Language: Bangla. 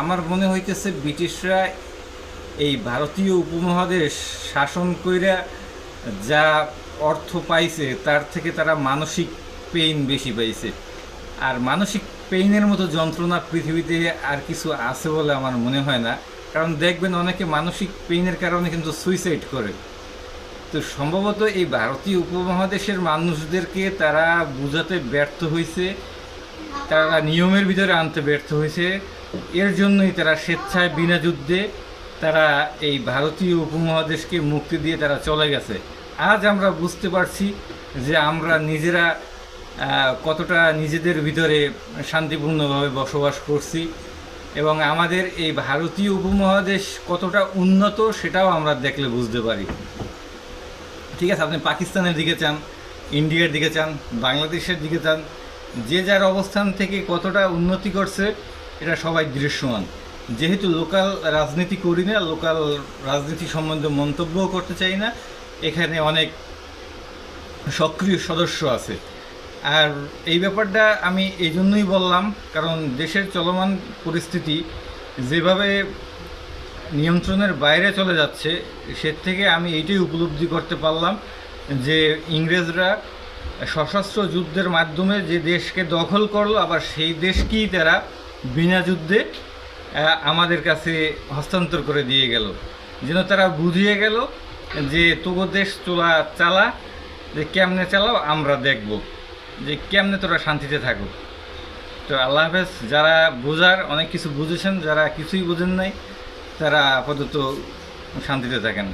আমার মনে হইতেছে ব্রিটিশরা এই ভারতীয় উপমহাদেশ শাসন কইরা যা অর্থ পাইছে, তার থেকে তারা মানসিক পেইন বেশি পাইছে। আর মানসিক পেইনের মতো যন্ত্রণা পৃথিবীতে আর কিছু আছে বলে আমার মনে হয় না। কারণ দেখবেন অনেকে মানসিক পেইনের কারণে কিন্তু সুইসাইড করে। তো সম্ভবত এই ভারতীয় উপমহাদেশের মানুষদেরকে তারা বোঝাতে ব্যর্থ হয়েছে তারা নিয়মের ভিতরে আনতে ব্যর্থ হয়েছে এর জন্যই তারা স্বেচ্ছায় বিনা যুদ্ধে তারা এই ভারতীয় উপমহাদেশকে মুক্তি দিয়ে তারা চলে গেছে। আজ আমরা বুঝতে পারছি যে আমরা নিজেরা কতটা নিজেদের ভিতরে শান্তিপূর্ণভাবে বসবাস করছি এবং আমাদের এই ভারতীয় উপমহাদেশ কতটা উন্নত সেটাও আমরা দেখলে বুঝতে পারি। ঠিক আছে, আপনি পাকিস্তানের দিকে চান, ইন্ডিয়ার দিকে চান, বাংলাদেশের দিকে চান, যে যার অবস্থান থেকে কতটা উন্নতি করছে এটা সবাই দৃশ্যমান। যেহেতু লোকাল রাজনীতি করি না, লোকাল রাজনীতি সম্বন্ধে মন্তব্যও করতে চাই না, এখানে অনেক সক্রিয় সদস্য আছে। আর এই ব্যাপারটা আমি এই জন্যই বললাম, কারণ দেশের চলমান পরিস্থিতি যেভাবে নিয়ন্ত্রণের বাইরে চলে যাচ্ছে, সে থেকে আমি এইটাই উপলব্ধি করতে পারলাম যে ইংরেজরা সশস্ত্র যুদ্ধের মাধ্যমে যে দেশকে দখল করল, আবার সেই দেশকেই তারা বিনা যুদ্ধে আমাদের কাছে হস্তান্তর করে দিয়ে গেল। যেন তারা বুঝিয়ে গেল যে তোগো দেশ চলা, চালা, যে কেমনে চালাও আমরা দেখব, যে কেমনে তোরা শান্তিতে থাকো তো আল্লাহ হাফেজ, যারা বোঝার, অনেক কিছু বুঝেছেন, যারা কিছুই বোঝেন নাই, তারা আপাতত শান্তিতে থাকেন।